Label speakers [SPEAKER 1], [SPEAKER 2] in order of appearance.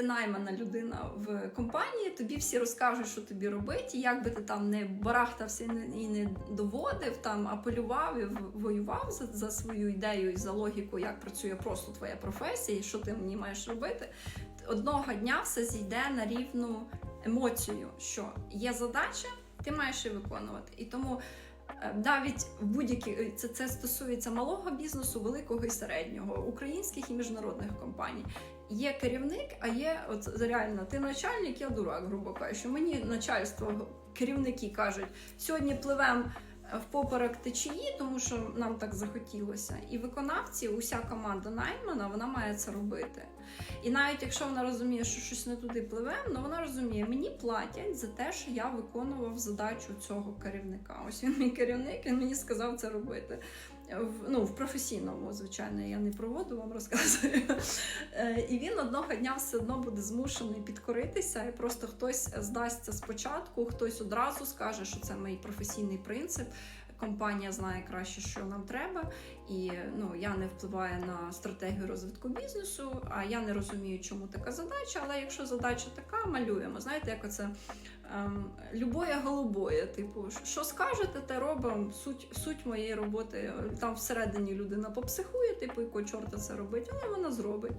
[SPEAKER 1] ти наймана людина в компанії, тобі всі розкажуть, що тобі робити, як би ти там не барахтався і не- доводив, там апелював і воював за, за свою ідею і за логіку, як працює просто твоя професія, і що ти мені маєш робити. Одного дня все зійде на рівну емоцію, що є задача, ти маєш її виконувати. І тому навіть в будь-які це, це стосується малого бізнесу, великого і середнього, українських і міжнародних компаній. Є керівник, а є от реально ти начальник, я дурак, грубо кажучи. Мені начальство, керівники кажуть, сьогодні пливемо в поперек течії, тому що нам так захотілося. І виконавці, уся команда наймана, вона має це робити. І навіть якщо вона розуміє, що щось не туди пливе, ну вона розуміє, мені платять за те, що я виконував задачу цього керівника. Ось він мій керівник, він мені сказав це робити. В, ну, в професійному, звичайно, я не проводу вам розказую. Е, І він одного дня все одно буде змушений підкоритися, і просто хтось здасться спочатку, хтось одразу скаже, що це мій професійний принцип. Компанія знає краще, що нам треба, і ну я не впливаю на стратегію розвитку бізнесу. А я не розумію, чому така задача. Але якщо задача така, малюємо. Знаєте, як оце ем, любоє голубоє. Типу, що скажете, те робимо. Суть суть моєї роботи там всередині людина попсихує, типу, якого чорта це робить, але вона зробить.